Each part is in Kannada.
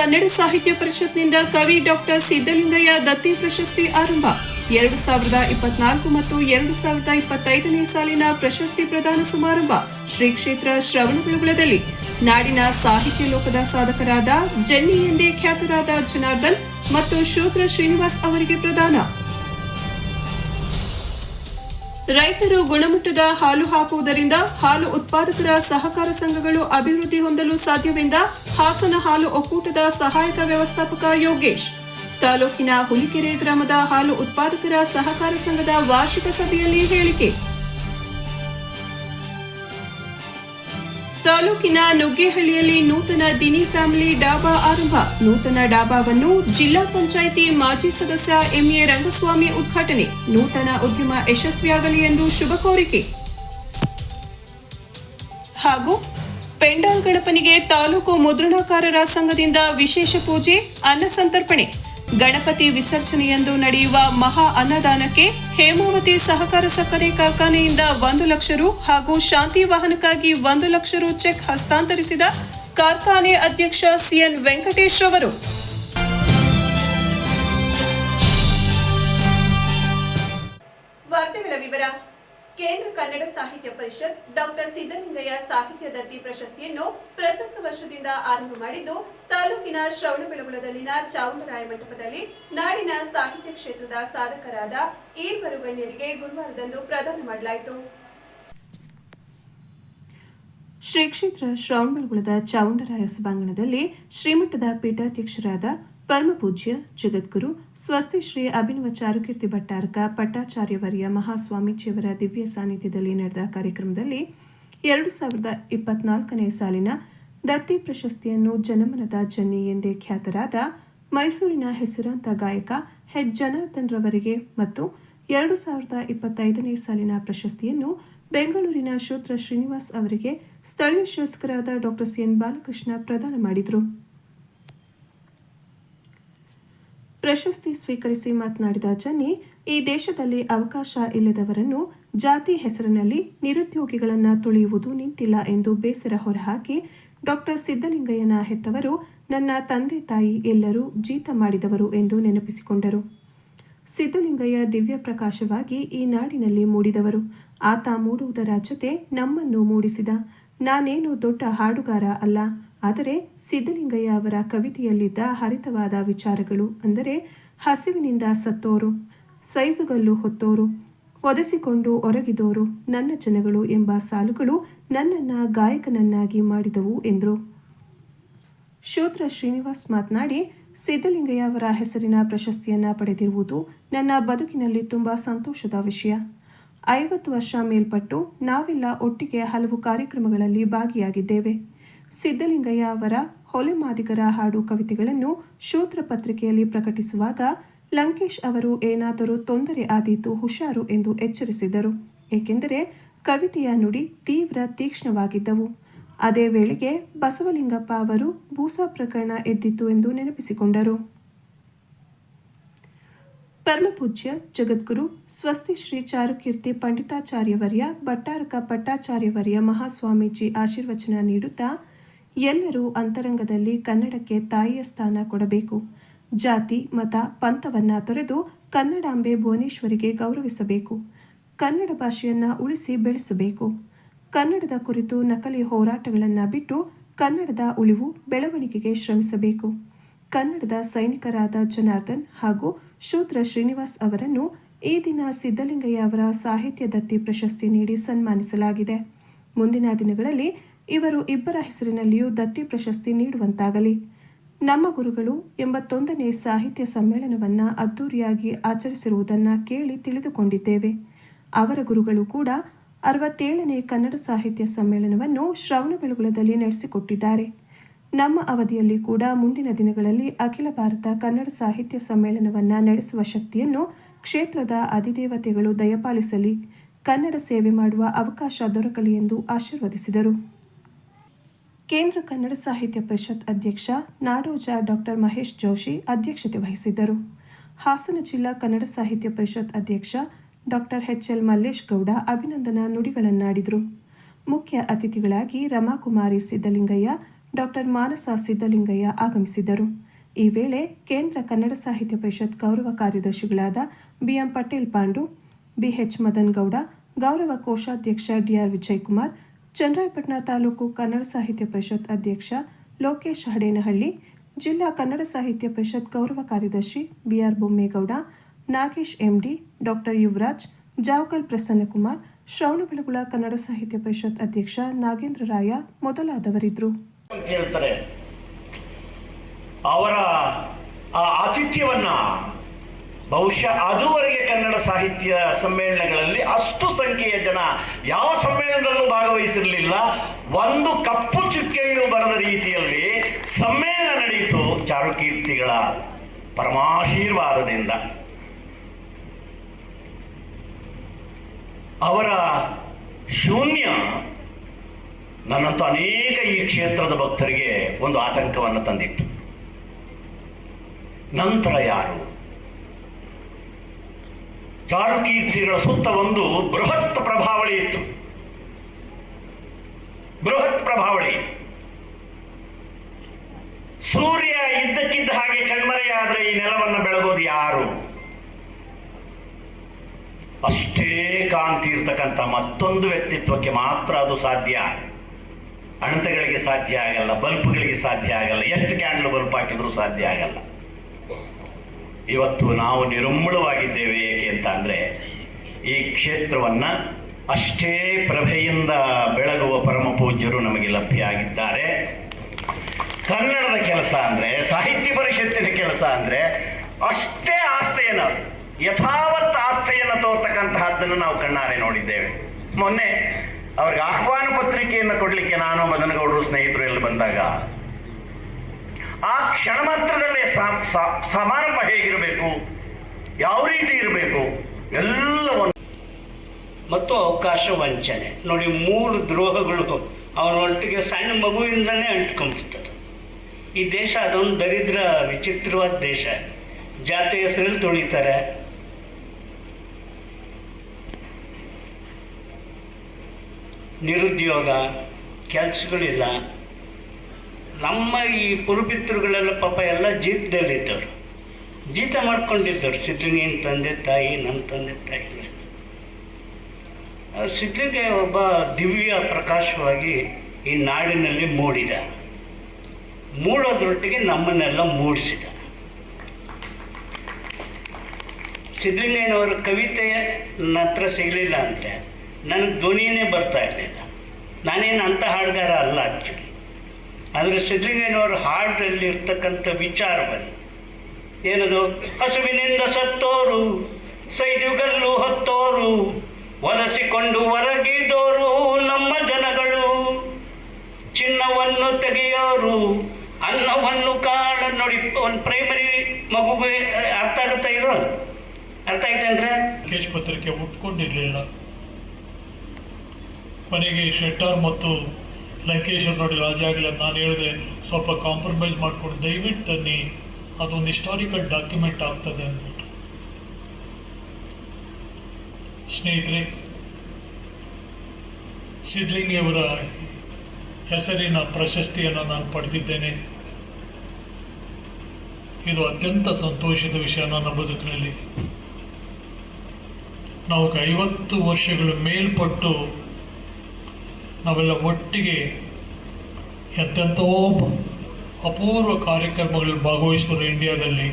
ಕನ್ನಡ ಸಾಹಿತ್ಯ ಪರಿಷತ್ನಿಂದ ಕವಿ ಡಾಕ್ಟರ್ ಸಿದ್ದಲಿಂಗಯ್ಯ ದತ್ತಿ ಪ್ರಶಸ್ತಿ ಆರಂಭ. ಎರಡು ಸಾವಿರದ ಇಪ್ಪತ್ನಾಲ್ಕು ಮತ್ತು ಎರಡು ಸಾವಿರದ ಇಪ್ಪತ್ತೈದನೇ ಸಾಲಿನ ಪ್ರಶಸ್ತಿ ಪ್ರದಾನ ಸಮಾರಂಭ ಶ್ರೀ ಕ್ಷೇತ್ರ ಶ್ರವಣಬೆಳಗೊಳದಲ್ಲಿ. ನಾಡಿನ ಸಾಹಿತ್ಯ ಲೋಕದ ಸಾಧಕರಾದ ಜೆನ್ನಿ ಎಂದೇ ಖ್ಯಾತರಾದ ಜನಾರ್ದನ್ ಮತ್ತು ಶೂದ್ರ ಶ್ರೀನಿವಾಸ್ ಅವರಿಗೆ ಪ್ರದಾನ. ರೈತರು ಗುಣಮಟ್ಟದ ಹಾಲು ಹಾಕುವುದರಿಂದ ಹಾಲು ಉತ್ಪಾದಕರ ಸಹಕಾರ ಸಂಘಗಳು ಅಭಿವೃದ್ಧಿ ಹೊಂದಲು ಸಾಧ್ಯವೆಂದ ಹಾಸನ ಹಾಲು ಒಕ್ಕೂಟದ ಸಹಾಯಕ ವ್ಯವಸ್ಥಾಪಕ ಯೋಗೇಶ್. ತಾಲೂಕಿನ ಹುಲಿಕೆರೆ ಗ್ರಾಮದ ಹಾಲು ಉತ್ಪಾದಕರ ಸಹಕಾರ ಸಂಘದ ವಾರ್ಷಿಕ ಸಭೆಯಲ್ಲಿ ಹೇಳಿಕೆ. ತಾಲೂಕಿನ ನುಗ್ಗೇಹಳ್ಳಿಯಲ್ಲಿ ನೂತನ ದಿನಿ ಫ್ಯಾಮಿಲಿ ಡಾಬಾ ಆರಂಭ. ನೂತನ ಡಾಬಾವನ್ನು ಜಿಲ್ಲಾ ಪಂಚಾಯಿತಿ ಮಾಜಿ ಸದಸ್ಯ ಎಂಎ ರಂಗಸ್ವಾಮಿ ಉದ್ಘಾಟನೆ. ನೂತನ ಉದ್ಯಮ ಯಶಸ್ವಿಯಾಗಲಿ ಎಂದು ಶುಭ ಕೋರಿಕೆ. ಹಾಗೂ ಪೆಂಡಾಲ್ ಗಣಪನಿಗೆ ತಾಲೂಕು ಮುದ್ರಣಾಕಾರರ ಸಂಘದಿಂದ ವಿಶೇಷ ಪೂಜೆ, ಅನ್ನ ಸಂತರ್ಪಣೆ. ಗಣಪತಿ ವಿಸರ್ಜನೆಯಂದು ನಡೆಯುವ ಮಹಾ ಅನ್ನದಾನಕ್ಕೆ ಹೇಮಾವತಿ ಸಹಕಾರ ಸಕ್ಕರೆ ಕಾರ್ಖಾನೆಯಿಂದ ಒಂದು ಲಕ್ಷ ರು ಹಾಗೂ ಶಾಂತಿ ವಾಹನಕ್ಕಾಗಿ ಒಂದು ಲಕ್ಷ ರು ಚೆಕ್ ಹಸ್ತಾಂತರಿಸಿದ ಕಾರ್ಖಾನೆ ಅಧ್ಯಕ್ಷ ಸಿಎನ್ ವೆಂಕಟೇಶ್ ರವರು ವಿವರ. ಕೇಂದ್ರ ಕನ್ನಡ ಸಾಹಿತ್ಯ ಪರಿಷತ್ ಡಾಕ್ಟರ್ ಸಿದ್ದಲಿಂಗಯ್ಯ ಸಾಹಿತ್ಯ ದತ್ತಿ ಪ್ರಶಸ್ತಿಯನ್ನು ಪ್ರಸಕ್ತ ವರ್ಷದಿಂದ ಆರಂಭ ಮಾಡಿದ್ದು, ತಾಲೂಕಿನ ಶ್ರವಣಬೆಳಗುಳದಲ್ಲಿನ ಚಾವುಂಡರಾಯ ಮಂಟಪದಲ್ಲಿ ನಾಡಿನ ಸಾಹಿತ್ಯ ಕ್ಷೇತ್ರದ ಸಾಧಕರಾದ ಈರ್ವರು ಗಣ್ಯರಿಗೆ ಗುರುವಾರದಂದು ಪ್ರದಾನ ಮಾಡಲಾಯಿತು. ಶ್ರೀ ಕ್ಷೇತ್ರ ಶ್ರವಣಬೆಳಗೊಳದ ಚಾವುಂಡರಾಯ ಸಭಾಂಗಣದಲ್ಲಿ ಶ್ರೀಮಠದ ಪೀಠಾಧ್ಯಕ್ಷರಾದ ಪರಮಪೂಜ್ಯ ಜಗದ್ಗುರು, ಸ್ವಸ್ತಿ ಶ್ರೀ ಅಭಿನವ ಚಾರುಕೀರ್ತಿ ಭಟ್ಟಾರಕ, ಪಟ್ಟಾಚಾರ್ಯವರ್ಯ ಮಹಾಸ್ವಾಮೀಜಿಯವರ ದಿವ್ಯ ಸಾನ್ನಿಧ್ಯದಲ್ಲಿ ನಡೆದ ಕಾರ್ಯಕ್ರಮದಲ್ಲಿ ಎರಡು ಸಾವಿರದ ಇಪ್ಪತ್ನಾಲ್ಕನೇ ಸಾಲಿನ ದತ್ತಿ ಪ್ರಶಸ್ತಿಯನ್ನು ಜನಮನದ ಜನ್ನಿ ಎಂದೇ ಖ್ಯಾತರಾದ ಮೈಸೂರಿನ ಹೆಸರಾಂತ ಗಾಯಕ ಹೆಚ್. ಜನಾರ್ದನ್ ರವರಿಗೆ ಮತ್ತು ಎರಡು ಸಾವಿರದ ಇಪ್ಪತ್ತೈದನೇ ಸಾಲಿನ ಪ್ರಶಸ್ತಿಯನ್ನು ಬೆಂಗಳೂರಿನ ಶೂತ್ರ ಶ್ರೀನಿವಾಸ್ ಅವರಿಗೆ ಸ್ಥಳೀಯ ಶಾಸಕರಾದ ಡಾಕ್ಟರ್ ಸಿಎನ್ ಬಾಲಕೃಷ್ಣ ಪ್ರದಾನ ಮಾಡಿದರು. ಪ್ರಶಸ್ತಿ ಸ್ವೀಕರಿಸಿ ಮಾತನಾಡಿದ ಜನ್ನಿ, ಈ ದೇಶದಲ್ಲಿ ಅವಕಾಶ ಇಲ್ಲದವರನ್ನು ಜಾತಿ ಹೆಸರಿನಲ್ಲಿ ನಿರುದ್ಯೋಗಿಗಳನ್ನು ತುಳಿಯುವುದು ನಿಂತಿಲ್ಲ ಎಂದು ಬೇಸರ ಹೊರಹಾಕಿ ಡಾಕ್ಟರ್ ಸಿದ್ದಲಿಂಗಯ್ಯನ ಹೆತ್ತವರು ನನ್ನ ತಂದೆ ತಾಯಿ ಎಲ್ಲರೂ ಜೀತ ಮಾಡಿದವರು ಎಂದು ನೆನಪಿಸಿಕೊಂಡರು. ಸಿದ್ದಲಿಂಗಯ್ಯ ದಿವ್ಯ ಪ್ರಕಾಶವಾಗಿ ಈ ನಾಡಿನಲ್ಲಿ ಮೂಡಿದವರು. ಆತ ಮೂಡುವುದರ ಜೊತೆ ನಮ್ಮನ್ನು ಮೂಡಿಸಿದ. ನಾನೇನು ದೊಡ್ಡ ಹಾಡುಗಾರ ಅಲ್ಲ. ಆದರೆ ಸಿದ್ದಲಿಂಗಯ್ಯ ಅವರ ಕವಿತೆಯಲ್ಲಿದ್ದ ಹರಿತವಾದ ವಿಚಾರಗಳು ಅಂದರೆ ಹಸಿವಿನಿಂದ ಸತ್ತೋರು, ಸೈಜುಗಲ್ಲು ಹೊತ್ತೋರು, ಒದಸಿಕೊಂಡು ಒರಗಿದೋರು ನನ್ನ ಜನಗಳು ಎಂಬ ಸಾಲುಗಳು ನನ್ನನ್ನು ಗಾಯಕನನ್ನಾಗಿ ಮಾಡಿದವು ಎಂದರು. ಶೂದ್ರ ಶ್ರೀನಿವಾಸ್ ಮಾತನಾಡಿ ಸಿದ್ದಲಿಂಗಯ್ಯ ಅವರ ಹೆಸರಿನ ಪ್ರಶಸ್ತಿಯನ್ನ ಪಡೆದಿರುವುದು ನನ್ನ ಬದುಕಿನಲ್ಲಿ ತುಂಬಾ ಸಂತೋಷದ ವಿಷಯ. ಐವತ್ತು ವರ್ಷ ಮೇಲ್ಪಟ್ಟು ನಾವೆಲ್ಲ ಒಟ್ಟಿಗೆ ಹಲವು ಕಾರ್ಯಕ್ರಮಗಳಲ್ಲಿ ಭಾಗಿಯಾಗಿದ್ದೇವೆ. ಸಿದ್ದಲಿಂಗಯ್ಯ ಅವರ ಹೊಲೆಮಾದಿಗರ ಹಾಡು ಕವಿತೆಗಳನ್ನು ಶೂದ್ರ ಪತ್ರಿಕೆಯಲ್ಲಿ ಪ್ರಕಟಿಸುವಾಗ ಲಂಕೇಶ್ ಅವರು ಏನಾದರೂ ತೊಂದರೆ ಆದೀತು ಹುಷಾರು ಎಂದು ಎಚ್ಚರಿಸಿದರು. ಏಕೆಂದರೆ ಕವಿತೆಯ ನುಡಿ ತೀವ್ರ ತೀಕ್ಷ್ಣವಾಗಿದ್ದವು. ಅದೇ ವೇಳೆಗೆ ಬಸವಲಿಂಗಪ್ಪ ಅವರು ಭೂಸಾ ಪ್ರಕರಣ ಎದ್ದಿತ್ತು ಎಂದು ನೆನಪಿಸಿಕೊಂಡರು. ಪರಮಪೂಜ್ಯ ಜಗದ್ಗುರು ಸ್ವಸ್ತಿ ಶ್ರೀ ಚಾರುಕೀರ್ತಿ ಪಂಡಿತಾಚಾರ್ಯವರ್ಯ, ಭಟ್ಟಾರಕ ಪಟ್ಟಾಚಾರ್ಯವರ್ಯ ಮಹಾಸ್ವಾಮೀಜಿ ಆಶೀರ್ವಚನ ನೀಡುತ್ತಾ ಎಲ್ಲರೂ ಅಂತರಂಗದಲ್ಲಿ ಕನ್ನಡಕ್ಕೆ ತಾಯಿಯ ಸ್ಥಾನ ಕೊಡಬೇಕು. ಜಾತಿ, ಮತ, ಪಂಥವನ್ನ ತೊರೆದು ಕನ್ನಡಾಂಬೆ ಭುವನೇಶ್ವರಿಗೆ ಗೌರವಿಸಬೇಕು. ಕನ್ನಡ ಭಾಷೆಯನ್ನ ಉಳಿಸಿ ಬೆಳೆಸಬೇಕು. ಕನ್ನಡದ ಕುರಿತು ನಕಲಿ ಹೋರಾಟಗಳನ್ನು ಬಿಟ್ಟು ಕನ್ನಡದ ಉಳಿವು ಬೆಳವಣಿಗೆಗೆ ಶ್ರಮಿಸಬೇಕು. ಕನ್ನಡದ ಸೈನಿಕರಾದ ಜನಾರ್ದನ್ ಹಾಗೂ ಶೂದ್ರ ಶ್ರೀನಿವಾಸ್ ಅವರನ್ನು ಈ ದಿನ ಸಿದ್ದಲಿಂಗಯ್ಯ ಅವರ ಸಾಹಿತ್ಯ ದತ್ತಿ ಪ್ರಶಸ್ತಿ ನೀಡಿ ಸನ್ಮಾನಿಸಲಾಗಿದೆ. ಮುಂದಿನ ದಿನಗಳಲ್ಲಿ ಇವರು ಇಬ್ಬರ ಹೆಸರಿನಲ್ಲಿಯೂ ದತ್ತಿ ಪ್ರಶಸ್ತಿ ನೀಡುವಂತಾಗಲಿ. ನಮ್ಮ ಗುರುಗಳು ಎಂಬತ್ತೊಂದನೇ ಸಾಹಿತ್ಯ ಸಮ್ಮೇಳನವನ್ನು ಅದ್ದೂರಿಯಾಗಿ ಆಚರಿಸಿರುವುದನ್ನು ಕೇಳಿ ತಿಳಿದುಕೊಂಡಿದ್ದೇವೆ. ಅವರ ಗುರುಗಳು ಕೂಡ ಅರವತ್ತೇಳನೇ ಕನ್ನಡ ಸಾಹಿತ್ಯ ಸಮ್ಮೇಳನವನ್ನು ಶ್ರವಣಬೆಳಗೊಳದಲ್ಲಿ ನಡೆಸಿಕೊಟ್ಟಿದ್ದಾರೆ. ನಮ್ಮ ಅವಧಿಯಲ್ಲಿ ಕೂಡ ಮುಂದಿನ ದಿನಗಳಲ್ಲಿ ಅಖಿಲ ಭಾರತ ಕನ್ನಡ ಸಾಹಿತ್ಯ ಸಮ್ಮೇಳನವನ್ನು ನಡೆಸುವ ಶಕ್ತಿಯನ್ನು ಕ್ಷೇತ್ರದ ಅಧಿದೇವತೆಗಳು ದಯಪಾಲಿಸಲಿ. ಕನ್ನಡ ಸೇವೆ ಮಾಡುವ ಅವಕಾಶ ದೊರಕಲಿ ಎಂದು ಆಶೀರ್ವದಿಸಿದರು. ಕೇಂದ್ರ ಕನ್ನಡ ಸಾಹಿತ್ಯ ಪರಿಷತ್ ಅಧ್ಯಕ್ಷ ನಾಡೋಜ ಡಾಕ್ಟರ್ ಮಹೇಶ್ ಜೋಶಿ ಅಧ್ಯಕ್ಷತೆ ವಹಿಸಿದ್ದರು. ಹಾಸನ ಜಿಲ್ಲಾ ಕನ್ನಡ ಸಾಹಿತ್ಯ ಪರಿಷತ್ ಅಧ್ಯಕ್ಷ doctor H L Mallesh Gowda ಅಭಿನಂದನಾ ನುಡಿಗಳನ್ನಾಡಿದರು. ಮುಖ್ಯ ಅತಿಥಿಗಳಾಗಿ ರಮಾಕುಮಾರಿ ಸಿದ್ದಲಿಂಗಯ್ಯ ಡಾಕ್ಟರ್ ಮಾನಸ ಸಿದ್ದಲಿಂಗಯ್ಯ ಆಗಮಿಸಿದ್ದರು. ಈ ವೇಳೆ ಕೇಂದ್ರ ಕನ್ನಡ ಸಾಹಿತ್ಯ ಪರಿಷತ್ ಗೌರವ ಕಾರ್ಯದರ್ಶಿಗಳಾದ B M Patel Pandu, B H Madan Gowda, ಗೌರವ ಕೋಶಾಧ್ಯಕ್ಷ ಡಿಆರ್ ವಿಜಯಕುಮಾರ್ ಚನ್ನರಾಯಪಟ್ಟಣ ತಾಲೂಕು ಕನ್ನಡ ಸಾಹಿತ್ಯ ಪರಿಷತ್ ಅಧ್ಯಕ್ಷ ಲೋಕೇಶ್ ಹಡೇನಹಳ್ಳಿ, ಜಿಲ್ಲಾ ಕನ್ನಡ ಸಾಹಿತ್ಯ ಪರಿಷತ್ ಗೌರವ ಕಾರ್ಯದರ್ಶಿ B R Bommegowda, Nagesh M D, doctor Yuvaraj, Javagal Prasannakumar Shravanabelagola Kannada Sahitya Parishat ಅಧ್ಯಕ್ಷ ನಾಗೇಂದ್ರ ರಾಯ ಮೊದಲಾದವರಿದ್ದರು. ಅವರ ಆತಿಥ್ಯವನ್ನ ಬಹುಶಃ ಅದುವರೆಗೆ ಕನ್ನಡ ಸಾಹಿತ್ಯ ಸಮ್ಮೇಳನಗಳಲ್ಲಿ ಅಷ್ಟು ಸಂಖ್ಯೆಯ ಜನ ಯಾವ ಸಮ್ಮೇಳನದಲ್ಲೂ ಭಾಗವಹಿಸಿರಲಿಲ್ಲ. ಒಂದು ಕಪ್ಪು ಚುಕ್ಕೆಯು ಬರದ ರೀತಿಯಲ್ಲಿ ಸಮ್ಮೇಳನ ನಡೆಯಿತು ಚಾರುಕೀರ್ತಿಗಳ ಪರಮಾಶೀರ್ವಾದದಿಂದ. ಅವರ ಶೂನ್ಯ ನನ್ನಂತೂ ಅನೇಕ ಈ ಕ್ಷೇತ್ರದ ಭಕ್ತರಿಗೆ ಒಂದು ಆತಂಕವನ್ನು ತಂದಿತ್ತು. ನಂತರ ಯಾರು? ಚಾರುಕೀರ್ತಿಗಳ ಸುತ್ತ ಒಂದು ಬೃಹತ್ ಪ್ರಭಾವಳಿ ಇತ್ತು. ಬೃಹತ್ ಪ್ರಭಾವಳಿ. ಸೂರ್ಯ ಇದ್ದಕ್ಕಿದ್ದ ಹಾಗೆ ಕಣ್ಮರೆಯಾದರೆ ಈ ನೆಲವನ್ನು ಬೆಳಗೋದು ಯಾರು? ಅಷ್ಟೇ ಕಾಂತಿ ಇರ್ತಕ್ಕಂಥ ಮತ್ತೊಂದು ವ್ಯಕ್ತಿತ್ವಕ್ಕೆ ಮಾತ್ರ ಅದು ಸಾಧ್ಯ. ಅಣತೆಗಳಿಗೆ ಸಾಧ್ಯ ಆಗಲ್ಲ, ಬಲ್ಪ್ಗಳಿಗೆ ಸಾಧ್ಯ ಆಗಲ್ಲ, ಎಷ್ಟು ಕ್ಯಾಂಡಲ್ ಬಲ್ಪ್ ಹಾಕಿದ್ರೂ ಸಾಧ್ಯ ಆಗಲ್ಲ. ಇವತ್ತು ನಾವು ನಿರುಮ್ಮಳವಾಗಿದ್ದೇವೆ ಏಕೆ ಅಂತ ಅಂದರೆ, ಈ ಕ್ಷೇತ್ರವನ್ನು ಅಷ್ಟೇ ಪ್ರಭೆಯಿಂದ ಬೆಳಗುವ ಪರಮ ಪೂಜ್ಯರು ನಮಗೆ ಲಭ್ಯ ಆಗಿದ್ದಾರೆ ಕನ್ನಡದ ಕೆಲಸ ಅಂದರೆ, ಸಾಹಿತ್ಯ ಪರಿಷತ್ತಿನ ಕೆಲಸ ಅಂದರೆ ಅಷ್ಟೇ ಆಸ್ತೆಯನ್ನು ಯಥಾವತ್ ಆಸ್ತೆಯನ್ನು ತೋರ್ತಕ್ಕಂತಹದ್ದನ್ನು ನಾವು ಕಣ್ಣಾರೆ ನೋಡಿದ್ದೇವೆ. ಮೊನ್ನೆ ಅವ್ರಿಗೆ ಆಹ್ವಾನ ಪತ್ರಿಕೆಯನ್ನು ಕೊಡಲಿಕ್ಕೆ ನಾನು ಮದನಗೌಡರು ಸ್ನೇಹಿತರು ಎಲ್ಲ ಬಂದಾಗ ಆ ಕ್ಷಣ ಮಾತ್ರದಲ್ಲೇ ಸಮಾರಂಭ ಹೇಗಿರಬೇಕು? ಯಾವ ರೀತಿ ಇರಬೇಕು? ಎಲ್ಲವನ್ನು ಮತ್ತು ಅವಕಾಶ ವಂಚನೆ. ನೋಡಿ, ಮೂರು ದ್ರೋಹಗಳು ಅವನ ಒಟ್ಟಿಗೆ ಸಣ್ಣ ಮಗುವಿಂದನೇ ಅಂಟ್ಕೊಂಡ್ಬಿಡ್ತದೆ. ಈ ದೇಶ ಅದೊಂದು ದರಿದ್ರ, ವಿಚಿತ್ರವಾದ ದೇಶ. ಜಾತಿ ಹೆಸರಲ್ಲಿ ತುಳಿತಾರೆ. ನಿರುದ್ಯೋಗ, ಕೆಲಸಗಳಿಲ್ಲ. ನಮ್ಮ ಈ ಪುರುಪಿತೃಗಳೆಲ್ಲ ಪಾಪ ಎಲ್ಲ ಜೀತದಲ್ಲಿದ್ದವರು. ಜೀತ ಮಾಡ್ಕೊಂಡಿದ್ದವ್ರು. ಸಿದ್ಧಲಿಂಗನ ತಂದೆ ತಾಯಿ ನನ್ನ ತಂದೆ ತಾಯಿ ಸಿದ್ಧಲಿಂಗ ಒಬ್ಬ ದಿವ್ಯ ಪ್ರಕಾಶವಾಗಿ ಈ ನಾಡಿನಲ್ಲಿ ಮೂಡಿದ. ಮೂಡೋದ್ರೊಟ್ಟಿಗೆ ನಮ್ಮನ್ನೆಲ್ಲ ಮೂಡಿಸಿದ. ಸಿದ್ಧಲಿಂಗಯ್ಯನವರ ಕವಿತೆ ನನ್ನ ಹತ್ರ ಸಿಗಲಿಲ್ಲ ಅಂದರೆ ನನಗೆ ಧ್ವನಿಯೇ ಬರ್ತಾ ಇರಲಿಲ್ಲ. ನಾನೇನು ಅಂಥ ಹಾಡುಗಾರ ಅಲ್ಲ ಆ್ಯಕ್ಚುಲಿ ಆದರೆ ಸಿದ್ದಲಿಂಗಯ್ಯನವರು ಹಾಡಲ್ಲಿ ಇರ್ತಕ್ಕಂಥ ವಿಚಾರವನ್ನು ಏನದು? ಹಸುವಿನಿಂದ ಸತ್ತೋರು, ಸೈದುಗಲ್ಲು ಹೊತ್ತೋರು ಒರೆಸಿಕೊಂಡು ಹೊರಗಿದೋರು ನಮ್ಮ ಜನಗಳು. ಚಿನ್ನವನ್ನು ತೆಗೆಯೋರು, ಅನ್ನವನ್ನು ಕಾಣ ನೋಡಿ, ಒಂದು ಪ್ರೈಮರಿ ಮಗುಗೆ ಅರ್ಥ ಆಗುತ್ತಾ ಇದು ಅರ್ಥ ಆಯ್ತೇನ್ರೆ ಕೇಶ್ ಪತ್ರಿಕೆ ಉಟ್ಕೊಂಡಿರಲಿಲ್ಲ. ಕೊನೆಗೆ ಶೆಟ್ಟರ್ ಮತ್ತು ಲಂಕೇಶ್ ನೋಡಿ ರಾಜಾಗಳನ್ನ ನಾನು ಹೇಳಿದೆ, ಸ್ವಲ್ಪ ಕಾಂಪ್ರಮೈಸ್ ಮಾಡ್ಕೊಂಡು, ದಯವಿಟ್ಟು ತನ್ನಿ, ಅದೊಂದು ಹಿಸ್ಟಾರಿಕಲ್ ಡಾಕ್ಯುಮೆಂಟ್ ಆಗ್ತದೆ ಅಂದ್ಬಿಟ್ಟು. ಸ್ನೇಹಿತರೆ ಸಿದ್ಧಲಿಂಗಿಯವರ ಹೆಸರಿನ ಪ್ರಶಸ್ತಿಯನ್ನು ನಾನು ಪಡೆದಿದ್ದೇನೆ. ಇದು ಅತ್ಯಂತ ಸಂತೋಷದ ವಿಷಯ ನನ್ನ ಬದುಕಿನಲ್ಲಿ. ನಾವು ಐವತ್ತು ವರ್ಷಗಳ ಮೇಲ್ಪಟ್ಟು ನಾವೆಲ್ಲ ಒಟ್ಟಿಗೆ ಎಂತೆಂಥೋ ಅಪೂರ್ವ ಕಾರ್ಯಕ್ರಮಗಳು ಭಾಗವಹಿಸಿದ್ರು ಇಂಡಿಯಾದಲ್ಲಿ.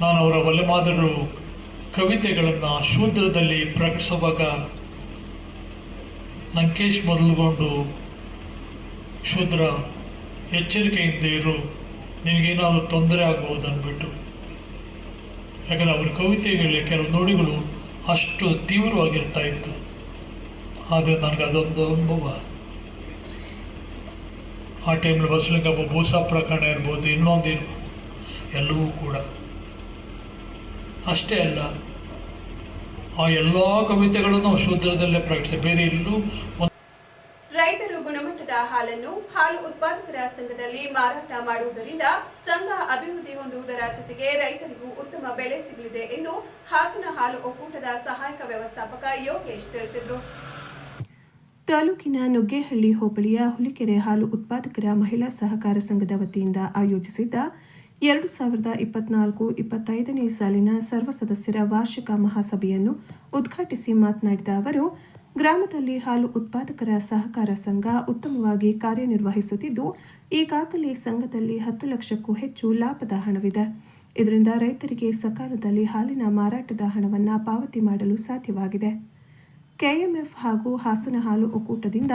ನಾನು ಅವರ ಒಲೆಮಾದರು ಕವಿತೆಗಳನ್ನು ಶೂದ್ರದಲ್ಲಿ ಪ್ರಕಟಿಸುವಾಗ ಲಂಕೇಶ್ ಮೊದಲುಗೊಂಡು, ಶೂದ್ರ, ಎಚ್ಚರಿಕೆಯಿಂದ ಇರು, ನಿನಗೇನಾದರೂ ತೊಂದರೆ ಆಗ್ಬೋದು ಅಂದ್ಬಿಟ್ಟು. ಯಾಕಂದರೆ ಅವರ ಕವಿತೆಗಳ ಕೆಲವು ನುಡಿಗಳು ಅಷ್ಟು ತೀವ್ರವಾಗಿರ್ತಾ ಇತ್ತು. ಆದರೆ ನನಗೆ ಅದೊಂದು ಅನುಭವ. ಆ ಟೈಮಲ್ಲಿ ಬಸಲಿಂಗಪ್ಪ ಭೂಸಾ ಪ್ರಕರಣ ಇರ್ಬೋದು, ಇನ್ನೊಂದು ಇರ್ಬೋದು ಎಲ್ಲವೂ ಕೂಡ. ಅಷ್ಟೇ ಅಲ್ಲ, ಆ ಎಲ್ಲ ಕವಿತೆಗಳನ್ನು ಶೂದ್ರದಲ್ಲೇ ಪ್ರಕಟಿಸಿ, ಬೇರೆ ಎಲ್ಲೂ ಗುಣಮಟ್ಟದ ಹಾಲನ್ನು ಹಾಲು ಉತ್ಪಾದಕರ ಸಂಘದಲ್ಲಿ ಮಾರಾಟ ಮಾಡುವುದರಿಂದ ಸಂಘ ಅಭಿವೃದ್ಧಿ ಹೊಂದುವುದರ ಜೊತೆಗೆ ರೈತರಿಗೂ ಉತ್ತಮ ಬೆಲೆ ಸಿಗಲಿದೆ ಎಂದು ಹಾಸನ ಹಾಲು ಒಕ್ಕೂಟದ ಸಹಾಯಕ ವ್ಯವಸ್ಥಾಪಕ ಯೋಗೇಶ್ ತಿಳಿಸಿದರು. ತಾಲೂಕಿನ ನುಗ್ಗೇಹಳ್ಳಿ ಹೋಬಳಿಯ ಹುಲಿಕೆರೆ ಹಾಲು ಉತ್ಪಾದಕರ ಮಹಿಳಾ ಸಹಕಾರ ಸಂಘದ ವತಿಯಿಂದ ಆಯೋಜಿಸಿದ್ದ ಎರಡು ಸಾವಿರದ ಇಪ್ಪತ್ನಾಲ್ಕು ಇಪ್ಪತ್ತೈದನೇ ಸಾಲಿನ ಸರ್ವ ಸದಸ್ಯರ ವಾರ್ಷಿಕ ಮಹಾಸಭೆಯನ್ನು ಉದ್ಘಾಟಿಸಿ ಮಾತನಾಡಿದ ಅವರು ಗ್ರಾಮದಲ್ಲಿ ಹಾಲು ಉತ್ಪಾದಕರ ಸಹಕಾರ ಸಂಘ ಉತ್ತಮವಾಗಿ ಕಾರ್ಯನಿರ್ವಹಿಸುತ್ತಿದ್ದು, ಈಗಾಗಲೇ ಸಂಘದಲ್ಲಿ ಹತ್ತು ಲಕ್ಷಕ್ಕೂ ಹೆಚ್ಚು ಲಾಭದ ಹಣವಿದೆ. ಇದರಿಂದ ರೈತರಿಗೆ ಸಕಾಲದಲ್ಲಿ ಹಾಲಿನ ಮಾರಾಟದ ಹಣವನ್ನು ಪಾವತಿ ಮಾಡಲು ಸಾಧ್ಯವಾಗಿದೆ. ಕೆಎಂಎಫ್ ಹಾಗೂ ಹಾಸನ ಹಾಲು ಒಕ್ಕೂಟದಿಂದ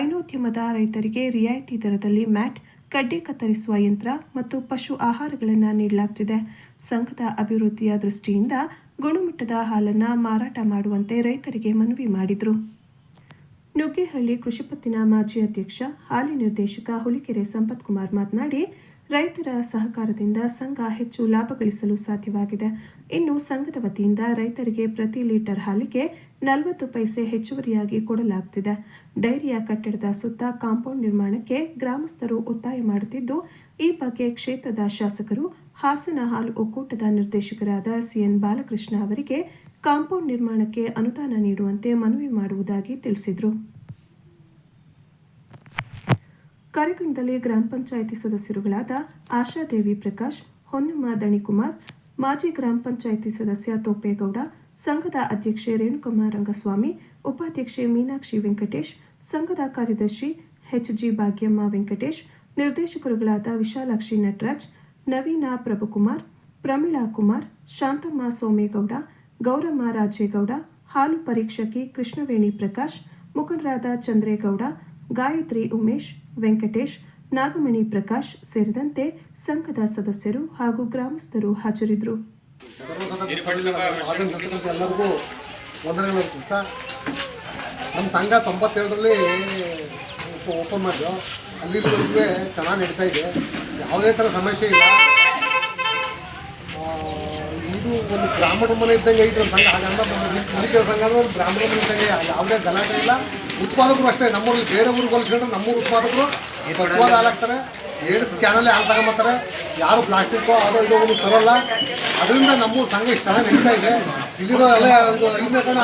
ಐನೋದ್ಯಮದ ರೈತರಿಗೆ ರಿಯಾಯಿತಿ ದರದಲ್ಲಿ ಮ್ಯಾಟ್ ಕಡ್ಡಿ ಕತ್ತರಿಸುವ ಯಂತ್ರ ಮತ್ತು ಪಶು ಆಹಾರಗಳನ್ನು ನೀಡಲಾಗುತ್ತಿದೆ ಸಂಘದ ಅಭಿವೃದ್ಧಿಯ ದೃಷ್ಟಿಯಿಂದ ಗುಣಮಟ್ಟದ ಹಾಲನ್ನು ಮಾರಾಟ ಮಾಡುವಂತೆ ರೈತರಿಗೆ ಮನವಿ ಮಾಡಿದರು. ನುಗ್ಗೇಹಳ್ಳಿ ಕೃಷಿಪತ್ತಿನ ಮಾಜಿ ಅಧ್ಯಕ್ಷ, ಹಾಲಿ ನಿರ್ದೇಶಕ ಹುಲಿಕೆರೆ ಸಂಪತ್ ಕುಮಾರ್ ಮಾತನಾಡಿ ರೈತರ ಸಹಕಾರದಿಂದ ಸಂಘ ಹೆಚ್ಚು ಲಾಭ ಗಳಿಸಲು ಸಾಧ್ಯವಾಗಿದೆ. ಇನ್ನು ಸಂಘದ ವತಿಯಿಂದ ರೈತರಿಗೆ ಪ್ರತಿ ಲೀಟರ್ ಹಾಲಿಗೆ ನಲವತ್ತು ಪೈಸೆ ಹೆಚ್ಚುವರಿಯಾಗಿ ಕೊಡಲಾಗುತ್ತಿದೆ ಡೈರಿಯ ಕಟ್ಟಡದ ಸುತ್ತ ಕಾಂಪೌಂಡ್ ನಿರ್ಮಾಣಕ್ಕೆ ಗ್ರಾಮಸ್ಥರು ಒತ್ತಾಯ ಮಾಡುತ್ತಿದ್ದು, ಈ ಬಗ್ಗೆ ಕ್ಷೇತ್ರದ ಶಾಸಕರು ಹಾಸನ ಹಾಲು ಒಕ್ಕೂಟದ ನಿರ್ದೇಶಕರಾದ ಸಿಎನ್ ಬಾಲಕೃಷ್ಣ ಅವರಿಗೆ ಕಾಂಪೌಂಡ್ ನಿರ್ಮಾಣಕ್ಕೆ ಅನುದಾನ ನೀಡುವಂತೆ ಮನವಿ ಮಾಡುವುದಾಗಿ ತಿಳಿಸಿದರು. ಕಾರ್ಯಕ್ರಮದಲ್ಲಿ ಗ್ರಾಮ ಪಂಚಾಯಿತಿ ಸದಸ್ಯರುಗಳಾದ ಆಶಾದೇವಿ ಪ್ರಕಾಶ್, ಹೊನ್ನಮ್ಮ ದಣಿಕುಮಾರ್, ಮಾಜಿ ಗ್ರಾಮ ಪಂಚಾಯಿತಿ ಸದಸ್ಯ ತೋಪೇಗೌಡ, ಸಂಘದ ಅಧ್ಯಕ್ಷೆ ರೇಣುಕಮ್ಮ ರಂಗಸ್ವಾಮಿ, ಉಪಾಧ್ಯಕ್ಷೆ ಮೀನಾಕ್ಷಿ ವೆಂಕಟೇಶ್, ಸಂಘದ ಕಾರ್ಯದರ್ಶಿ ಎಚ್ಜಿ ಭಾಗ್ಯಮ್ಮ ವೆಂಕಟೇಶ್, ನಿರ್ದೇಶಕರುಗಳಾದ ವಿಶಾಲಾಕ್ಷಿ ನಟರಾಜ್, ನವೀನ ಪ್ರಭುಕುಮಾರ್, ಪ್ರಮೀಳಾ ಕುಮಾರ್, ಶಾಂತಮ್ಮ ಸೋಮೇಗೌಡ, ಗೌರಮ್ಮ ರಾಜೇಗೌಡ, ಹಾಲು ಪರೀಕ್ಷಕಿ ಕೃಷ್ಣವೇಣಿ ಪ್ರಕಾಶ್, ಮುಖಂಡರಾದ ಚಂದ್ರೇಗೌಡ, ಗಾಯತ್ರಿ ಉಮೇಶ್ ವೆಂಕಟೇಶ್, ನಾಗಮಣಿ ಪ್ರಕಾಶ್ ಸೇರಿದಂತೆ ಸಂಘದ ಸದಸ್ಯರು ಹಾಗೂ ಗ್ರಾಮಸ್ಥರು ಹಾಜರಿದ್ದರು. ಎಲ್ಲರಿಗೂ ವಂದನೆಗಳು ಅರ್ಪಿಸ್ತಾ ನಮ್ಮ ಸಂಘ ತೊಂಬತ್ತೇಳರಲ್ಲಿ ಓಪನ್ ಮಾಡಿದ್ರು ಅಲ್ಲಿವರೆಗೂ ಚೆನ್ನಾಗಿ ನಡೀತಾ ಇದೆ. ಯಾವುದೇ ಥರ ಸಮಸ್ಯೆ ಇಲ್ಲ. ಇದು ಒಂದು ಬ್ರಾಹ್ಮಣ ಮನೆ ಇದ್ದಂಗೆ ಐತೆ ನಮ್ಮ ಸಂಘ. ಹಾಗಂದ್ರೆ ನಮ್ಮ ಸಂಘ ಅಂದ್ರೆ ಒಂದು ಬ್ರಾಹ್ಮಣ ಮನೆ ಇದ್ದಂಗೆ ಯಾವುದೇ ಗಲಾಟೆ ಇಲ್ಲ. ಉತ್ಪಾದಕರು ಅಷ್ಟೇ ನಮ್ಮೂರಲ್ಲಿ ಬೇರೆ ಊರಿಗೆ ಹೋಲಿಸ್ಕೊಂಡ್ರೆ ನಮ್ಮೂರು ಉತ್ಪಾದಕರು ಸ್ವಚ್ಛವಾದ ಹಾಲಾಗ್ತಾರೆ ಏಳು ಚಾನಲ್ಲೇ ಹಾಲು ತಗೊಂಬರ್ತಾರೆ ಯಾರು ಪ್ಲಾಸ್ಟಿಕ್ಕು ಅದು ಇದು ಒಂದು ತರೋಲ್ಲ. ಅದರಿಂದ ನಮ್ಮೂರು ಸಂಘ ಇಷ್ಟು ಚೆನ್ನಾಗಿ ನಡೀತಾ ಇದೆ. ಇಲ್ಲಿರೋ ಎಲ್ಲ ಇದು ಐದನೇ ಕಣ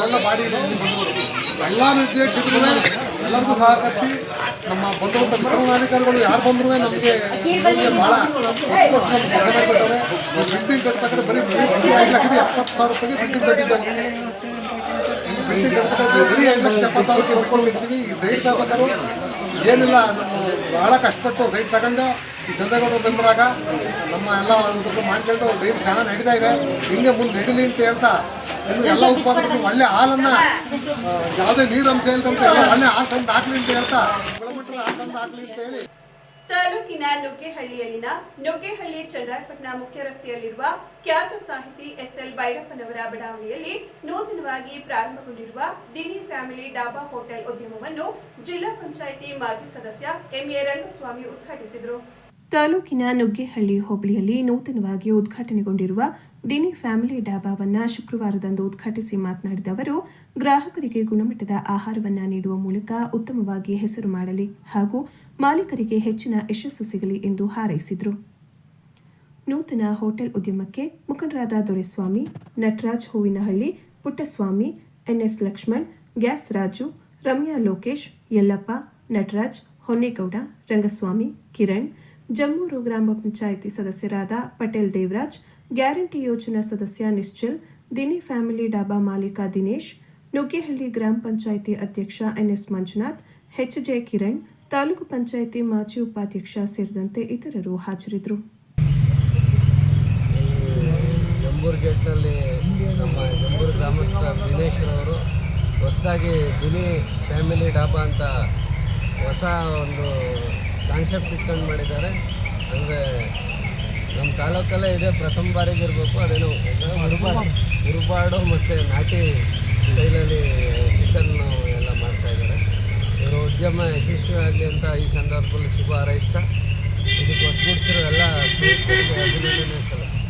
ಒಳ್ಳೆ ಬಾಡಿ ಎಲ್ಲ ನಿರ್ದೇಶಕರು ಎಲ್ಲರಿಗೂ ಸಹಕರಿಸಿ ನಮ್ಮ ಬಂಧುವಂಥ ಕರುಣಾಧಿಕಾರಿಗಳು ಯಾರು ಬಂದ್ರು ನಮಗೆ ಭಾಳ ಕೊಟ್ಟವ್ರೆ ಬಿಲ್ಡಿಂಗ್ ಕಟ್ಬೇಕಾದ್ರೆ ಬರೀ ಎಪ್ಪತ್ತು ಸಾವಿರ ರೂಪಾಯಿ ಬಿಲ್ಡಿಂಗ್ ಕಟ್ಬೇಕಾದ್ರೆ ಬರೀ ಐದು ಎಪ್ಪತ್ತು ಬಿಡ್ತೀವಿ ಈ ಸೈಟ್ ತಗೋತಾರೆ ಏನಿಲ್ಲ ನಮ್ಮ ಬಹಳ ಕಷ್ಟಪಟ್ಟು ಸೈಟ್ ತಗೊಂಡು ಈ ಚಂದ್ರಗೌಡರು ಬೆಂಬರಾಗ ನಮ್ಮ ಎಲ್ಲ ಮಾಡ್ಕೊಂಡು ಸೈಟ್ ಚೆನ್ನಾಗಿ ನಡೀತಾ ಇದೆ. ಹಿಂಗೆ ಮುಂದೆ ನಡೀಲಿ ಅಂತ ಹೇಳ್ತಾ ಇನ್ನು ಎಲ್ಲ ಉತ್ಪಾದಕರು ಒಳ್ಳೆ ಹಾಲನ್ನ ಯಾವುದೇ ನೀರು ಅಂಶ ಇಲ್ದಂತೆ ಎಲ್ಲ ಒಳ್ಳೆ ಹಾಲು ತಂದು ಹಾಕ್ಲಿ ಅಂತ ಹೇಳ್ತಾ ಗುಣಮಟ್ಟದ ಹಾಲು ತಂದು ಹಾಕ್ಲಿ ಅಂತ ಹೇಳಿ ತಾಲೂಕಿನ ನುಗ್ಗೆಹಳ್ಳಿಯಲ್ಲಿನ ನುಗ್ಗೆಹಳ್ಳಿ ಚನ್ನರಾಯಪಟ್ಟಣ ಮುಖ್ಯ ರಸ್ತೆಯಲ್ಲಿರುವ ಖ್ಯಾತ ಸಾಹಿತಿ ಎಸ್ಎಲ್ ಭೈರಪ್ಪನವರ ಬಡಾವಣೆಯಲ್ಲಿ ನೂತನವಾಗಿ ಪ್ರಾರಂಭಗೊಂಡಿರುವ ದಿನಿ ಫ್ಯಾಮಿಲಿ ಡಾಬಾ ಹೋಟೆಲ್ ಉದ್ಯಮವನ್ನು ಜಿಲ್ಲಾ ಪಂಚಾಯಿತಿ ಮಾಜಿ ಸದಸ್ಯ ಎಂಎ ರಂಗಸ್ವಾಮಿ ಉದ್ಘಾಟಿಸಿದರು. ತಾಲೂಕಿನ ನುಗ್ಗೆಹಳ್ಳಿ ಹೋಬಳಿಯಲ್ಲಿ ನೂತನವಾಗಿ ಉದ್ಘಾಟನೆಗೊಂಡಿರುವ ದಿನಿ ಫ್ಯಾಮಿಲಿ ಡಾಬಾವನ್ನು ಶುಕ್ರವಾರದಂದು ಉದ್ಘಾಟಿಸಿ ಮಾತನಾಡಿದ ಅವರು, ಗ್ರಾಹಕರಿಗೆ ಗುಣಮಟ್ಟದ ಆಹಾರವನ್ನು ನೀಡುವ ಮೂಲಕ ಉತ್ತಮವಾಗಿ ಹೆಸರು ಮಾಡಲಿ ಹಾಗೂ ಮಾಲೀಕರಿಗೆ ಹೆಚ್ಚಿನ ಯಶಸ್ಸು ಸಿಗಲಿ ಎಂದು ಹಾರೈಸಿದರು. ನೂತನ ಹೋಟೆಲ್ ಉದ್ಯಮಕ್ಕೆ ಮುಖಂಡರಾದ Doreswamy, Nataraj Hoovinahalli, Puttaswamy, N S Lakshman, gas Raju, Ramya Lokesh, Yellappa, Nataraj, Honnegowda, Rangaswamy, Kiran, Jammur ಗ್ರಾಮ ಪಂಚಾಯಿತಿ ಸದಸ್ಯರಾದ ಪಟೇಲ್ ದೇವರಾಜ್, ಗ್ಯಾರಂಟಿ ಯೋಜನಾ ಸದಸ್ಯ ನಿಶ್ಚಲ್, ದಿನಿ ಫ್ಯಾಮಿಲಿ ಡಾಬಾ ಮಾಲೀಕ ದಿನೇಶ್, ನುಗ್ಗೇಹಳ್ಳಿ ಗ್ರಾಮ ಪಂಚಾಯಿತಿ ಅಧ್ಯಕ್ಷ N S Manjunath H J Kiran taluk panchayat ಮಾಜಿ ಉಪಾಧ್ಯಕ್ಷ ಸೇರಿದಂತೆ ಇತರರು ಹಾಜರಿದ್ದರು. ಜಂಬೂರು ಗೇಟ್ನಲ್ಲಿ ನಮ್ಮ ಗ್ರಾಮಸ್ಥ ಹೊಸದಾಗಿ ದಿನಿ ಫ್ಯಾಮಿಲಿ ಡಾಬಾ ಅಂತ ಹೊಸ ಒಂದು ಕಾನ್ಸೆಪ್ಟ್ ಇಟ್ಕೊಂಡು ಮಾಡಿದ್ದಾರೆ. ಅಂದರೆ ನಮ್ಮ ತಾಲೂಕಲ್ಲೇ ಇದೆ, ಪ್ರಥಮ ಬಾರಿಗೆ ಇರಬೇಕು. ಅದೇನು ಹುರುಬಾಡು ಹುರುಬಾಡು ಮತ್ತು ನಾಟಿ ಸ್ಟೈಲಲ್ಲಿ ಚಿಕನ್ನು ಇವರು ಉದ್ಯಮ ಯಶಸ್ವಿ ಆಗಲಿ ಅಂತ ಈ ಸಂದರ್ಭದಲ್ಲಿ ಶುಭ ಹಾರೈಸ್ತಾ ಇದಕ್ಕೆ ಒಟ್ಟುಗೂಡಿಸಿರೋ ಎಲ್ಲ ಅಭಿನಂದನೆ ಸಲ್ಲಿಸ್ತೀನಿ.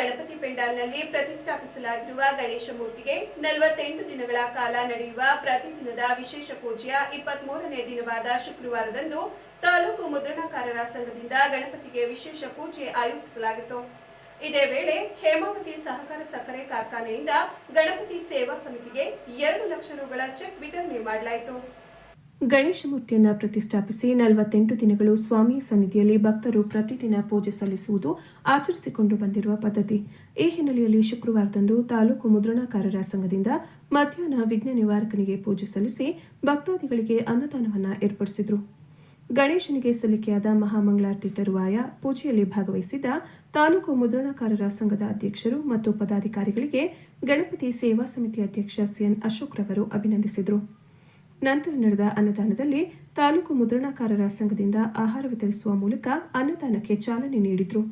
ಗಣಪತಿ ಪೆಂಡಾಲ್ನಲ್ಲಿ ಪ್ರತಿಷ್ಠಾಪಿಸಲಾಗಿರುವ ಗಣೇಶ ಮೂರ್ತಿಗೆ ನಲವತ್ತೆಂಟು ದಿನಗಳ ಕಾಲ ನಡೆಯುವ ಪ್ರತಿದಿನದ ವಿಶೇಷ ಪೂಜೆಯ ಇಪ್ಪತ್ಮೂರನೇ ದಿನವಾದ ಶುಕ್ರವಾರದಂದು ತಾಲೂಕು ಮುದ್ರಣಕಾರರ ಸಂಘದಿಂದ ಗಣಪತಿಗೆ ವಿಶೇಷ ಪೂಜೆ ಆಯೋಜಿಸಲಾಗಿತ್ತು. ಇದೇ ವೇಳೆ ಹೇಮಾವತಿ ಸಹಕಾರ ಸಕ್ಕರೆ ಕಾರ್ಖಾನೆಯಿಂದ ಗಣಪತಿ ಸೇವಾ ಸಮಿತಿಗೆ ಎರಡು ಲಕ್ಷ ರುಗಳ ಚೆಕ್ ವಿತರಣೆ ಮಾಡಲಾಯಿತು. ಗಣೇಶ ಮೂರ್ತಿಯನ್ನು ಪ್ರತಿಷ್ಠಾಪಿಸಿ ನಲವತ್ತೆಂಟು ದಿನಗಳು ಸ್ವಾಮಿ ಸನ್ನಿಧಿಯಲ್ಲಿ ಭಕ್ತರು ಪ್ರತಿದಿನ ಪೂಜೆ ಸಲ್ಲಿಸುವುದು ಆಚರಿಸಿಕೊಂಡು ಬಂದಿರುವ ಪದ್ಧತಿ. ಈ ಹಿನ್ನೆಲೆಯಲ್ಲಿ ಶುಕ್ರವಾರದಂದು ತಾಲೂಕು ಮುದ್ರಣಾಕಾರರ ಸಂಘದಿಂದ ಮಧ್ಯಾಹ್ನ ವಿಘ್ನ ನಿವಾರಕನಿಗೆ ಪೂಜೆ ಸಲ್ಲಿಸಿ ಭಕ್ತಾದಿಗಳಿಗೆ ಅನ್ನದಾನವನ್ನು ಏರ್ಪಡಿಸಿದರು. ಗಣೇಶನಿಗೆ ಸಲ್ಲಿಕೆಯಾದ ಮಹಾಮಂಗಳಾರತಿ ತರುವಾಯ ಪೂಜೆಯಲ್ಲಿ ಭಾಗವಹಿಸಿದ್ದ ತಾಲೂಕು ಮುದ್ರಣಾಕಾರರ ಸಂಘದ ಅಧ್ಯಕ್ಷರು ಮತ್ತು ಪದಾಧಿಕಾರಿಗಳಿಗೆ ಗಣಪತಿ ಸೇವಾ ಸಮಿತಿ ಅಧ್ಯಕ್ಷ ಸಿಎನ್ ಅಶೋಕ್ ರವರು ಅಭಿನಂದಿಸಿದರು. ನಂತರ ನಡೆದ ಅನ್ನದಾನದಲ್ಲಿ ತಾಲೂಕು ಮುದ್ರಣಾಕಾರರ ಸಂಘದಿಂದ ಆಹಾರ ವಿತರಿಸುವ ಮೂಲಕ ಅನ್ನದಾನಕ್ಕೆ ಚಾಲನೆ ನೀಡಿದರು.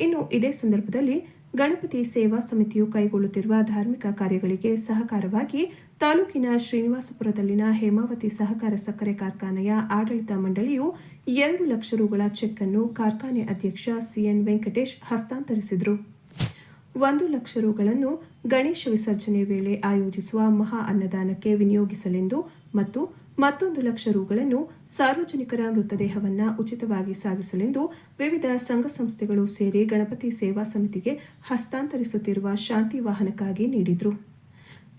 ಇನ್ನು ಇದೇ ಸಂದರ್ಭದಲ್ಲಿ ಗಣಪತಿ ಸೇವಾ ಸಮಿತಿಯು ಕೈಗೊಳ್ಳುತ್ತಿರುವ ಧಾರ್ಮಿಕ ಕಾರ್ಯಗಳಿಗೆ ಸಹಕಾರವಾಗಿ ತಾಲೂಕಿನ ಶ್ರೀನಿವಾಸಪುರದಲ್ಲಿನ ಹೇಮಾವತಿ ಸಹಕಾರ ಸಕ್ಕರೆ ಕಾರ್ಖಾನೆಯ ಆಡಳಿತ ಮಂಡಳಿಯು ಎರಡು ಲಕ್ಷ ರೂಗಳ ಚೆಕ್ ಅನ್ನು ಕಾರ್ಖಾನೆ ಅಧ್ಯಕ್ಷ ಸಿಎನ್ ವೆಂಕಟೇಶ್ ಹಸ್ತಾಂತರಿಸಿದರು. ಒಂದು ಲಕ್ಷ ರೂಗಳನ್ನು ಗಣೇಶ ವಿಸರ್ಜನೆ ವೇಳೆ ಆಯೋಜಿಸುವ ಮಹಾ ಅನ್ನದಾನಕ್ಕೆ ವಿನಿಯೋಗಿಸಲೆಂದು ಮತ್ತು ಮತ್ತೊಂದು ಲಕ್ಷ ರೂಗಳನ್ನು ಸಾರ್ವಜನಿಕರ ಮೃತದೇಹವನ್ನು ಉಚಿತವಾಗಿ ಸಾಗಿಸಲೆಂದು ವಿವಿಧ ಸಂಘ ಸಂಸ್ಥೆಗಳು ಸೇರಿ ಗಣಪತಿ ಸೇವಾ ಸಮಿತಿಗೆ ಹಸ್ತಾಂತರಿಸುತ್ತಿರುವ ಶಾಂತಿ ವಾಹನಕ್ಕಾಗಿ ನೀಡಿದರು.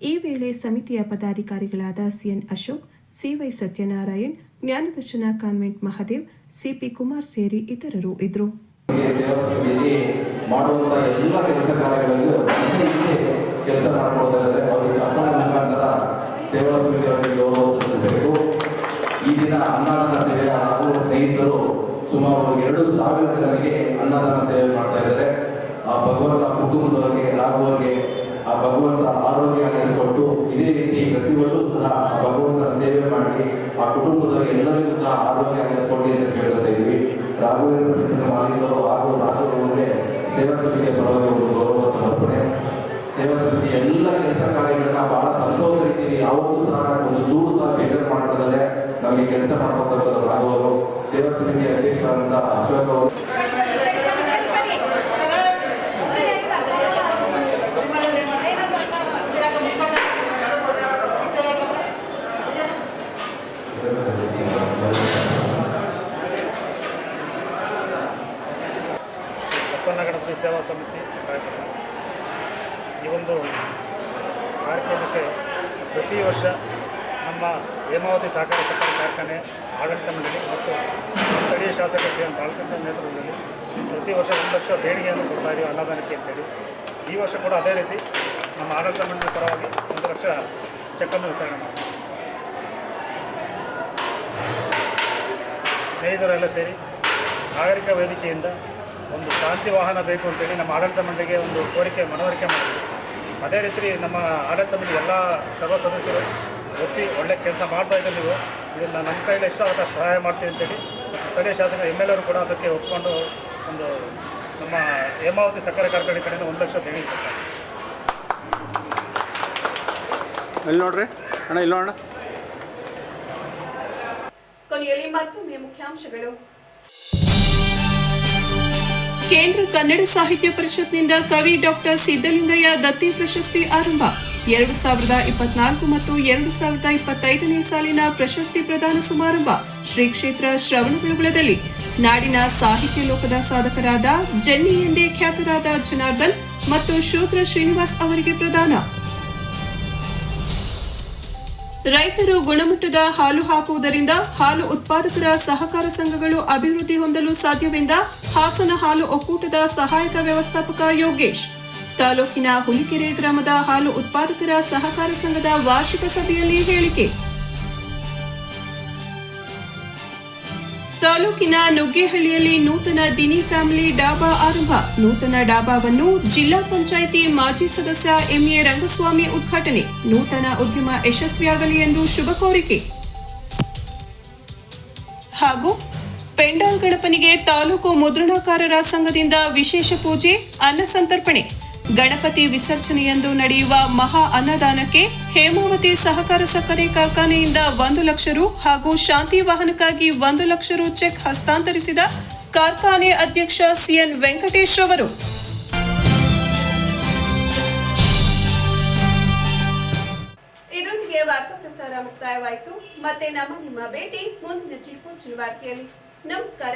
ಈ ವೇಳೆ ಸಮಿತಿಯ ಪದಾಧಿಕಾರಿಗಳಾದ C N Ashok, C Y Satyanarayan, Jnanadarshana convent Mahadev, C P Kumar ಸೇರಿ ಇತರರು ಇದ್ದರು ಸೇವಾ ಸಮಿತಿಯಲ್ಲಿ ಮಾಡುವಂಥ ಎಲ್ಲ ಕೆಲಸ ಕಾರ್ಯಗಳಲ್ಲೂ ಕೆಲಸ ಮಾಡ್ಕೊಳ್ತಾ ಇದ್ದಾರೆ. ಅವರಿಗೆ ಚಪ್ಪಲ ಮುಖಾಂತರ ಸೇವಾ ಸಮಿತಿ ಅವರಿಗೆ ಗೌರವ ಸಲ್ಲಿಸಬೇಕು. ಈ ದಿನ ಅನ್ನದಾನ ಸೇವೆ ಹಾಗೂ ಸ್ನೇಹಿತರು ಸುಮಾರು ಎರಡು ಸಾವಿರ ಜನರಿಗೆ ಅನ್ನದಾನ ಸೇವೆ ಮಾಡ್ತಾ ಇದ್ದಾರೆ. ಆ ಭಗವಂತ ಕುಟುಂಬದವರಿಗೆ, ರಾಘವರಿಗೆ, ಆ ಭಗವಂತ ಆರೋಗ್ಯ ಅನ್ನಿಸ್ಕೊಟ್ಟು ಇದೇ ರೀತಿ ಪ್ರತಿ ವರ್ಷವೂ ಸಹ ಆ ಭಗವಂತನ ಸೇವೆ ಮಾಡಿ ಆ ಕುಟುಂಬದವರಿಗೆ ಎಲ್ಲರಿಗೂ ಸಹ ಆರೋಗ್ಯ ಅನ್ನಿಸ್ಕೊಡ್ಲಿ ಅಂತ ಕೇಳ್ತಾ ಇದ್ವಿ ರಾಘವೇಂದ್ರ ಫಿಟ್ನೆಸ್ ಮಾಲೀಕರು ಹಾಗೂ ರಾಘವರಿಗೆ ಸೇವಾ ಸಮಿತಿಯ ಪರವಾಗಿ ಒಂದು ಗೌರವ ಸಮರ್ಪಣೆ ಸೇವಾ ಸಮಿತಿ ಎಲ್ಲ ಕೆಲಸ ಕಾರ್ಯಗಳನ್ನ ಬಹಳ ಸಂತೋಷ ರೀತಿಯಲ್ಲಿ ಯಾವತ್ತೂ ಸಹ ಒಂದು ಚೂರು ಸಹ ಬೇಜಾರು ಮಾಡಿದ್ರೆ ನಮಗೆ ಕೆಲಸ ಮಾಡ್ಕೊತಾರೆ ರಾಘವರು ಸೇವಾ ಸಮಿತಿಯ ಅಧ್ಯಕ್ಷರಾದಂಥ ಅಶೋಕ್ ಅವರು ಸೇವಾ ಸಮಿತಿ ಕಾರ್ಯಕ್ರಮ ಈ ಒಂದು ಕಾರ್ಯಕ್ರಮಕ್ಕೆ ಪ್ರತಿ ವರ್ಷ ನಮ್ಮ ಹೇಮಾವತಿ ಸಹಕಾರ ಸಕ್ಕರೆ ಕಾರ್ಖಾನೆ, ಆಡಳಿತ ಮಂಡಳಿ ಮತ್ತು ಸ್ಥಳೀಯ ಶಾಸಕ ಸಿ ಎಂ ಬಾಲಕೃಷ್ಣ ನೇತೃತ್ವದಲ್ಲಿ ಪ್ರತಿ ವರ್ಷ ಒಂದು ಲಕ್ಷ ದೇಣಿಗೆಯನ್ನು ಕೊಡ್ತಾ ಇದ್ದೀವಿ ಅನ್ನದಾನಕ್ಕೆ ಅಂತೇಳಿ. ಈ ವರ್ಷ ಕೂಡ ಅದೇ ರೀತಿ ನಮ್ಮ ಆಡಳಿತ ಮಂಡಳಿ ಪರವಾಗಿ ಒಂದು ಲಕ್ಷ ಚೆಕ್ಕನ್ನು ವಿತರಣೆ ಮಾಡ್ತೀವಿ. ಸ್ನೇಹಿತರೆಲ್ಲ ಸೇರಿ ನಾಗರಿಕ ವೇದಿಕೆಯಿಂದ ಒಂದು ಶಾಂತಿ ವಾಹನ ಬೇಕು ಅಂತೇಳಿ ನಮ್ಮ ಆಡಳಿತ ಮಂಡಳಿಗೆ ಒಂದು ಕೋರಿಕೆ ಮನವರಿಕೆ ಮಾಡಿದ್ವಿ. ಅದೇ ರೀತಿ ನಮ್ಮ ಆಡಳಿತ ಮಂಡಳಿ ಎಲ್ಲ ಸರ್ವ ಸದಸ್ಯರು ಒಪ್ಪಿ ಒಳ್ಳೆ ಕೆಲಸ ಮಾಡ್ತಾ ಇದ್ದೀವಿ ನೀವು. ಇದನ್ನು ನಮ್ಮ ಕೈಯಲ್ಲಿ ಎಷ್ಟು ಆಗುತ್ತೆ ಸಹಾಯ ಮಾಡ್ತೀವಿ ಅಂತೇಳಿ ಮತ್ತು ಸ್ಥಳೀಯ ಶಾಸಕ ಎಂ ಎಲ್ ಅವರು ಕೂಡ ಅದಕ್ಕೆ ಒಪ್ಪಿಕೊಂಡು ಒಂದು ನಮ್ಮ ಹೇಮಾವತಿ ಸಕ್ಕರೆ ಕಾರ್ಖಾನೆ ಕಡೆಯಿಂದ ಒಂದು ಲಕ್ಷ ದೇಣಿ ಇಲ್ಲಿ ನೋಡ್ರಿ? ಅಣ್ಣ ಇಲ್ಲಿ ಅಣ್ಣ ಕೊನೆಯಲ್ಲಿ ಮತ್ತೊಮ್ಮೆ ಮುಖ್ಯಾಂಶಗಳು. ಕೇಂದ್ರ ಕನ್ನಡ ಸಾಹಿತ್ಯ ಪರಿಷತ್ನಿಂದ ಕವಿ ಡಾಕ್ಟರ್ ಸಿದ್ದಲಿಂಗಯ್ಯ ದತ್ತಿ ಪ್ರಶಸ್ತಿ ಆರಂಭ. ಎರಡು ಸಾವಿರದ ಇಪ್ಪತ್ನಾಲ್ಕು ಮತ್ತು ಎರಡು ಸಾವಿರದ ಇಪ್ಪತ್ತೈದನೇ ಸಾಲಿನ ಪ್ರಶಸ್ತಿ ಪ್ರದಾನ ಸಮಾರಂಭ ಶ್ರೀ ಕ್ಷೇತ್ರ ಶ್ರವಣಬೆಳಗೊಳದಲ್ಲಿ ನಾಡಿನ ಸಾಹಿತ್ಯ ಲೋಕದ ಸಾಧಕರಾದ ಜನ್ನಿ ಎಂದೇ ಖ್ಯಾತರಾದ ಜನಾರ್ದನ್ ಮತ್ತು ಶೂದ್ರ ಶ್ರೀನಿವಾಸ್ ಅವರಿಗೆ ಪ್ರದಾನ. ರೈತರು ಗುಣಮಟ್ಟದ ಹಾಲು ಹಾಕುವುದರಿಂದ ಹಾಲು ಉತ್ಪಾದಕರ ಸಹಕಾರ ಸಂಘಗಳು ಅಭಿವೃದ್ಧಿ ಹೊಂದಲು ಸಾಧ್ಯವೆಂದ ಹಾಸನ ಹಾಲು ಒಕ್ಕೂಟದ ಸಹಾಯಕ ವ್ಯವಸ್ಥಾಪಕ ಯೋಗೇಶ್. ತಾಲೂಕಿನ ಹುಲಿಕೆರೆ ಗ್ರಾಮದ ಹಾಲು ಉತ್ಪಾದಕರ ಸಹಕಾರ ಸಂಘದ ವಾರ್ಷಿಕ ಸಭೆಯಲ್ಲಿ ಹೇಳಿಕೆ. ತಾಲೂಕಿನ ನುಗ್ಗೇಹಳ್ಳಿಯಲ್ಲಿ ನೂತನ ದಿನಿ ಫ್ಯಾಮಿಲಿ ಡಾಬಾ ಆರಂಭ. ನೂತನ ಡಾಬಾವನ್ನು ಜಿಲ್ಲಾ ಪಂಚಾಯಿತಿ ಮಾಜಿ ಸದಸ್ಯ ಎಂಎ ರಂಗಸ್ವಾಮಿ ಉದ್ಘಾಟನೆ. ನೂತನ ಉದ್ಯಮ ಯಶಸ್ವಿಯಾಗಲಿ ಎಂದು ಶುಭ ಕೋರಿಕೆ. ಹಾಗೂ ಪೆಂಡಾಲ್ ಗಣಪನಿಗೆ ತಾಲೂಕು ಮುದ್ರಣಾಕಾರರ ಸಂಘದಿಂದ ವಿಶೇಷ ಪೂಜೆ, ಅನ್ನ ಸಂತರ್ಪಣೆ. ಗಣಪತಿ ವಿಸರ್ಜನೆಯಂದು ನಡೆಯುವ ಮಹಾ ಅನ್ನದಾನಕ್ಕೆ ಹೇಮಾವತಿ ಸಹಕಾರ ಸಕ್ಕರೆ ಕಾರ್ಖಾನೆಯಿಂದ ಒಂದು ಲಕ್ಷ ರು ಹಾಗೂ ಶಾಂತಿ ವಾಹನಕ್ಕಾಗಿ ಒಂದು ಲಕ್ಷ ರು ಚೆಕ್ ಹಸ್ತಾಂತರಿಸಿದ ಕಾರ್ಖಾನೆ ಅಧ್ಯಕ್ಷ ಸಿಎನ್ ವೆಂಕಟೇಶ್ ಅವರು. ಇದೊಂದಿಗೆ ವಾರ್ತಾ ಪ್ರಸಾರ ಮುಕ್ತಾಯವಾಯಿತು. ಮತ್ತೆ ನಮ್ಮ ನಿಮ್ಮ ಭೇಟಿ ಮುಂದಿನ ಚಿಕ್ಕ ವಾರ್ತೆಯಲ್ಲಿ. ನಮಸ್ಕಾರ.